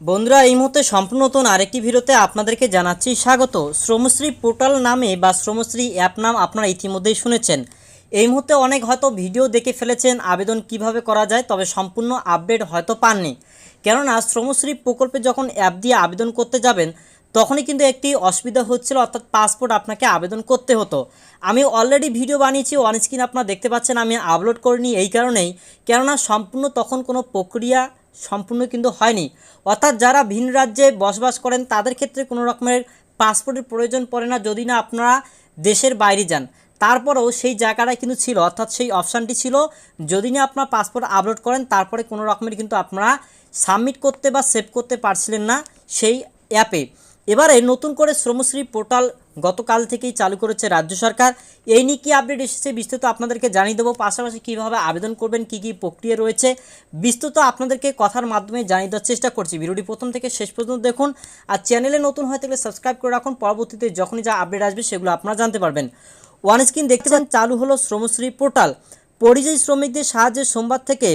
বন্ধুরা, এই মুহূর্তে সম্পূর্ণ নতুন আরেকটি ভিডিওতে আপনাদেরকে জানাচ্ছি স্বাগত। শ্রমশ্রী পোর্টাল নামে বা শ্রমশ্রী অ্যাপ নাম আপনারা ইতিমধ্যেই শুনেছেন। এই মুহূর্তে অনেক হয়তো ভিডিও দেখে ফেলেছেন আবেদন কীভাবে করা যায়, তবে সম্পূর্ণ আপডেট হয়তো পাননি। কেননা, শ্রমশ্রী প্রকল্পে যখন অ্যাপ দিয়ে আবেদন করতে যাবেন, তখনই কিন্তু একটি অসুবিধা হচ্ছিল, অর্থাৎ পাসপোর্ট আপনাকে আবেদন করতে হতো। আমি অলরেডি ভিডিও বানিয়েছি অন স্ক্রিন আপনারা দেখতে পাচ্ছেন, আমি আপলোড করিনি এই কারণেই। কেননা, সম্পূর্ণ তখন কোনো প্রক্রিয়া সম্পূর্ণ কিন্তু হয়নি। অর্থাৎ যারা ভিন রাজ্যে বসবাস করেন, তাদের ক্ষেত্রে কোনো রকমের পাসপোর্টের প্রয়োজন পড়ে না যদি না আপনারা দেশের বাইরে যান। তারপরেও সেই জায়গাটা কিন্তু ছিল, অর্থাৎ সেই অপশানটি ছিল, যদি না আপনার পাসপোর্ট আপলোড করেন, তারপরে কোনো রকমের কিন্তু আপনারা সাবমিট করতে বা সেভ করতে পারছিলেন না সেই অ্যাপে এবারে নতুন করে শ্রমশ্রী পোর্টাল গতকাল থেকেই চালু করেছে রাজ্য সরকার। এই নিয়ে কী আপডেট এসেছে বিস্তৃত আপনাদেরকে জানিয়ে দেবো। পাশাপাশি কীভাবে আবেদন করবেন, কী কী প্রক্রিয়া রয়েছে বিস্তৃত আপনাদেরকে কথার মাধ্যমে জানিয়ে দেওয়ার চেষ্টা করছি। ভিডিওটি প্রথম থেকে শেষ পর্যন্ত দেখুন আর চ্যানেলে নতুন হয়ে থাকলে সাবস্ক্রাইব করে রাখুন। পরবর্তীতে যখনই যা আপডেট আসবে সেগুলো আপনারা জানতে পারবেন। ওয়ান স্ক্রিন দেখতে পান চালু হলো শ্রমশ্রী পোর্টাল। পরিযায়ী শ্রমিকদের সাহায্যে সোমবার থেকে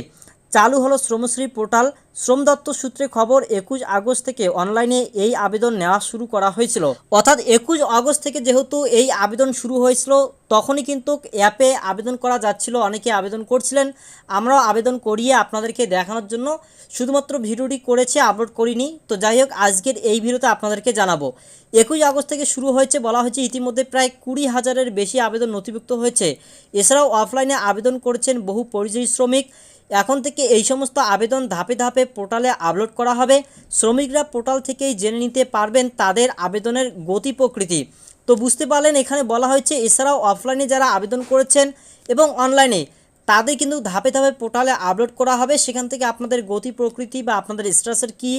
চালু হলো শ্রমশ্রী পোর্টাল। শ্রম দপ্তর সূত্রে খবর, একুশ আগস্ট থেকে অনলাইনে এই আবেদন নেওয়া শুরু করা হয়েছিল। অর্থাৎ একুশ আগস্ট থেকে যেহেতু এই আবেদন শুরু হয়েছিল, তখনই কিন্তু অ্যাপে আবেদন করা যাচ্ছিল। অনেকে আবেদন করছিলেন। আমরাও আবেদন করিয়ে আপনাদেরকে দেখানোর জন্য শুধুমাত্র ভিডিওটি করেছে, আপলোড করিনি। তো যাই হোক, আজকের এই ভিডিওতে আপনাদেরকে জানাব। একুশ আগস্ট থেকে শুরু হয়েছে বলা হয়েছে, ইতিমধ্যে প্রায় কুড়ি হাজারের বেশি আবেদন নথিভুক্ত হয়েছে। এছাড়াও অফলাইনে আবেদন করেছেন বহু পরিযায়ী শ্রমিক। এখন থেকে এই সমস্ত আবেদন ধাপে ধাপে পোর্টালে আপলোড করা হবে। শ্রমিকরা পোর্টাল থেকেই জেনে নিতে পারবেন তাদের আবেদনের গতি প্রকৃতি। তো বুঝতে পারলেন, এখানে বলা হয়েছে, এছাড়াও অফলাইনে যারা আবেদন করেছেন এবং অনলাইনে তাদের কিন্তু ধাপে ধাপে পোর্টালে আপলোড করা হবে। সেখান থেকে আপনাদের গতি প্রকৃতি বা আপনাদের স্ট্যাটাসের কী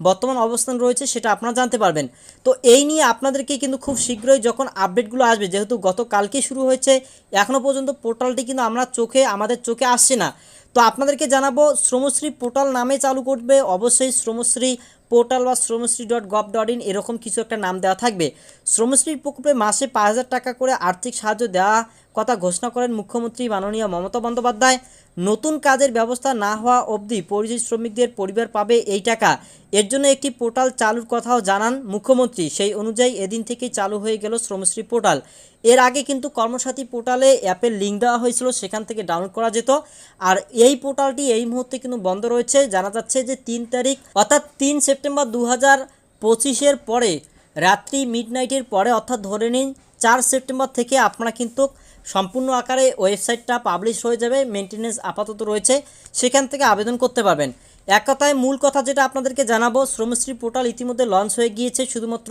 বর্তমান অবস্থান রয়েছে সেটা আপনারা জানতে পারবেন। তো এই নিয়ে আপনাদেরকে কিন্তু খুব শীঘ্রই যখন আপডেটগুলো আসবে, যেহেতু গতকালকে শুরু হয়েছে এখনও পর্যন্ত পোর্টালটি কিন্তু আমরা চোখে, আমাদের চোখে আসছে না। তো আপনাদেরকে জানাব, শ্রমশ্রী পোর্টাল নামে চালু করবে। অবশ্যই শ্রমশ্রী পোর্টাল বা Shramashree dot gov dot in এরকম কিছু একটা নাম দেওয়া থাকবে। শ্রমশ্রী প্রকল্পে মাসে পাঁচ হাজার টাকা করে আর্থিক সাহায্য দেওয়া কথা ঘোষণা করেন মুখ্যমন্ত্রী মাননীয় মমতা বন্দ্যোপাধ্যায়। নতুন কাজের ব্যবস্থা না হওয়া অবধি পরিযায়ী শ্রমিকদের পরিবার পাবে এই টাকা। এর জন্য একটি পোর্টাল চালুর কথাও জানান মুখ্যমন্ত্রী। সেই অনুযায়ী এদিন থেকেই চালু হয়ে গেল শ্রমশ্রী পোর্টাল। এর আগে কিন্তু কর্মসাথী পোর্টালে অ্যাপের লিঙ্ক দেওয়া হয়েছিল, সেখান থেকে ডাউনলোড করা যেত। আর এই পোর্টালটি এই মুহূর্তে কিন্তু বন্ধ রয়েছে। জানা যাচ্ছে যে তিন তারিখ, অর্থাৎ তিন সেপ্টেম্বর দু হাজার পঁচিশের পরে, রাত্রি মিড নাইটের পরে, অর্থাৎ ধরে নিন চার সেপ্টেম্বর থেকে আপনারা কিন্তু সম্পূর্ণ আকারে ওয়েবসাইটটা পাবলিশ হয়ে যাবে মেনটেনেন্স আপাতত রয়েছে, সেখান থেকে আবেদন করতে পারবেন। এক কথায় মূল কথা যেটা আপনাদেরকে জানাব, শ্রমশ্রী পোর্টাল ইতিমধ্যে লঞ্চ হয়ে গিয়েছে, শুধুমাত্র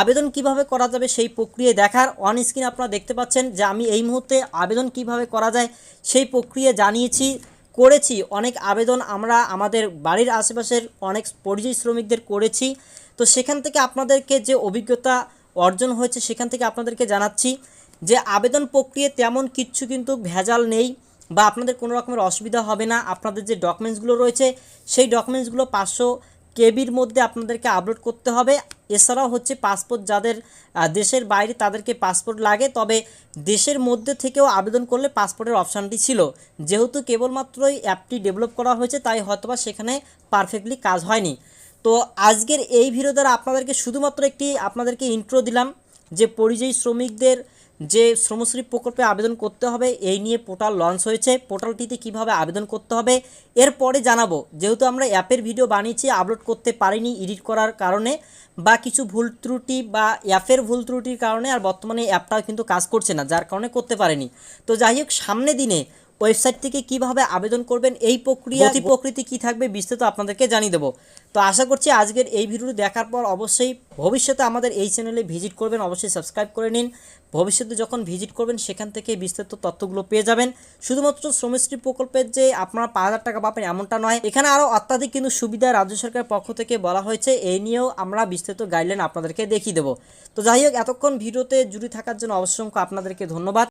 আবেদন কীভাবে করা যাবে সেই প্রক্রিয়া দেখার অন স্ক্রিন আপনারা দেখতে পাচ্ছেন যে আমি এই মুহূর্তে আবেদন কীভাবে করা যায় সেই প্রক্রিয়া জানিয়েছি, করেছি, অনেক আবেদন আমরা আমাদের বাড়ির আশেপাশের অনেক পরিযায়ী শ্রমিকদের করেছি। তো সেখান থেকে আপনাদেরকে যে অভিজ্ঞতা অর্জন হয়েছে, সেখান থেকে আপনাদেরকে জানাচ্ছি। যে আবেদন প্রক্রিয়া তেমন কিচ্ছু কিন্তু ভেজাল নেই বা আপনাদের কোনো রকমের অসুবিধা হবে না। আপনাদের যে ডকুমেন্টসগুলো রয়েছে, সেই ডকুমেন্টসগুলো পাঁচশো কেবির মধ্যে আপনাদেরকে আপলোড করতে হবে। এছাড়াও হচ্ছে পাসপোর্ট যাদের দেশের বাইরে তাদেরকে পাসপোর্ট লাগে। তবে দেশের মধ্যে থেকেও আবেদন করলে পাসপোর্টের অপশানটি ছিল। যেহেতু কেবলমাত্রই অ্যাপটি ডেভেলপ করা হয়েছে, তাই হয়তোবা সেখানে পারফেক্টলি কাজ হয়নি। তো আজকের এই ভিডিও দ্বারা আপনাদেরকে শুধুমাত্র একটি, আপনাদেরকে ইন্ট্রো দিলাম যে পরিযায়ী শ্রমিকদের যে শ্রমশ্রী প্রকল্পে আবেদন করতে হবে, এই নিয়ে পোর্টাল লঞ্চ হয়েছে। পোর্টালটিতে কীভাবে আবেদন করতে হবে, এরপরে জানাব। যেহেতু আমরা অ্যাপের ভিডিও বানিয়েছি, আপলোড করতে পারিনি এডিট করার কারণে, বা কিছু ভুল ত্রুটি বা অ্যাপের ভুল ত্রুটির কারণে আর বর্তমানে অ্যাপটাও কিন্তু কাজ করছে না, যার কারণে করতে পারেনি। তো যাই হোক, সামনে দিনে ওয়েবসাইট থেকে কীভাবে আবেদন করবেন এই প্রক্রিয়া প্রকৃতি কী থাকবে বিস্তারিত আপনাদেরকে জানিয়ে দেবো। তো আশা করছি আজকের এই ভিডিওটি দেখার পর অবশ্যই ভবিষ্যতে আমাদের এই চ্যানেলে ভিজিট করবেন অবশ্যই সাবস্ক্রাইব করে নিন। ভবিষ্যতে যখন ভিজিট করবেন সেখান থেকে বিস্তারিত তথ্যগুলো পেয়ে যাবেন। শুধুমাত্র শ্রমশ্রী প্রকল্পের যে আপনারা পাঁচ হাজার টাকা পাবেন এমনটা নয় এখানে আরও অত্যাধিক কিন্তু সুবিধা রাজ্য সরকারের পক্ষ থেকে বলা হয়েছে এই নিয়েও আমরা বিস্তারিত গাইডলাইন আপনাদেরকে দেখিয়ে দেবো। তো যাই হোক এতক্ষণ ভিডিওতে জুড়ে থাকার জন্য অবশ্যই আপনাদেরকে ধন্যবাদ।